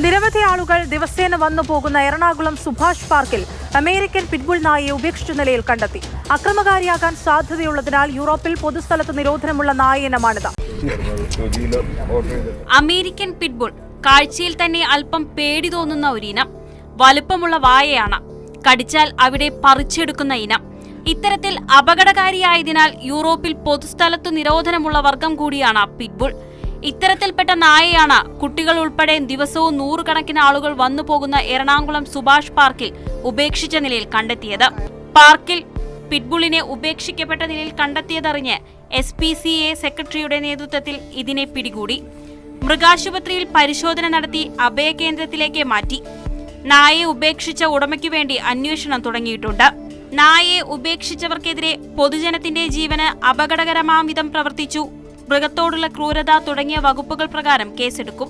നിരവധി ആളുകൾ ദിവസേന വന്നു പോകുന്ന എറണാകുളം സുഭാഷ് പാർക്കിൽ അമേരിക്കൻ പിറ്റ്ബുൾ നായയെ ഉപേക്ഷിച്ച നിലയിൽ കണ്ടെത്തി. അക്രമകാരിയാകാൻ സാധ്യതയുള്ളതിനാൽ യൂറോപ്പിൽ പൊതുസ്ഥലത്ത് നിരോധനമുള്ള നായയിനമാണിത്. അമേരിക്കൻ പിറ്റ്ബുൾ കാഴ്ചയിൽ തന്നെ അല്പം പേടി തോന്നുന്ന ഒരു ഇനം. വലുപ്പമുള്ള വായയാണ്. കടിച്ചാൽ അവിടെ പറിച്ചെടുക്കുന്ന ഇനം. ഇത്തരത്തിൽ അപകടകാരിയായതിനാൽ യൂറോപ്പിൽ പൊതുസ്ഥലത്തു നിരോധനമുള്ള വർഗം കൂടിയാണ് പിറ്റ്ബുൾ. ഇത്തരത്തിൽപ്പെട്ട നായയാണ് കുട്ടികൾ ഉൾപ്പെടെ ദിവസവും നൂറുകണക്കിന് ആളുകൾ വന്നു പോകുന്ന എറണാകുളം സുഭാഷ് പാർക്കിൽ ഉപേക്ഷിച്ച നിലയിൽ കണ്ടെത്തിയത്. പാർക്കിൽ പിറ്റ്ബുളിനെ ഉപേക്ഷിക്കപ്പെട്ട നിലയിൽ കണ്ടെത്തിയതറിഞ്ഞ് എസ് പി സി എ സെക്രട്ടറിയുടെ നേതൃത്വത്തിൽ ഇതിനെ പിടികൂടി. മൃഗാശുപത്രിയിൽ പരിശോധന നടത്തി അഭയകേന്ദ്രത്തിലേക്ക് മാറ്റി. നായയെ ഉപേക്ഷിച്ച ഉടമയ്ക്കു വേണ്ടി അന്വേഷണം തുടങ്ങിയിട്ടുണ്ട്. നായയെ ഉപേക്ഷിച്ചവർക്കെതിരെ പൊതുജനത്തിന്റെ ജീവന് അപകടകരമാം വിധം പ്രവർത്തിച്ചു. മൃഗത്തോടുള്ള ക്രൂരത തുടങ്ങിയ വകുപ്പുകൾ പ്രകാരം കേസെടുക്കും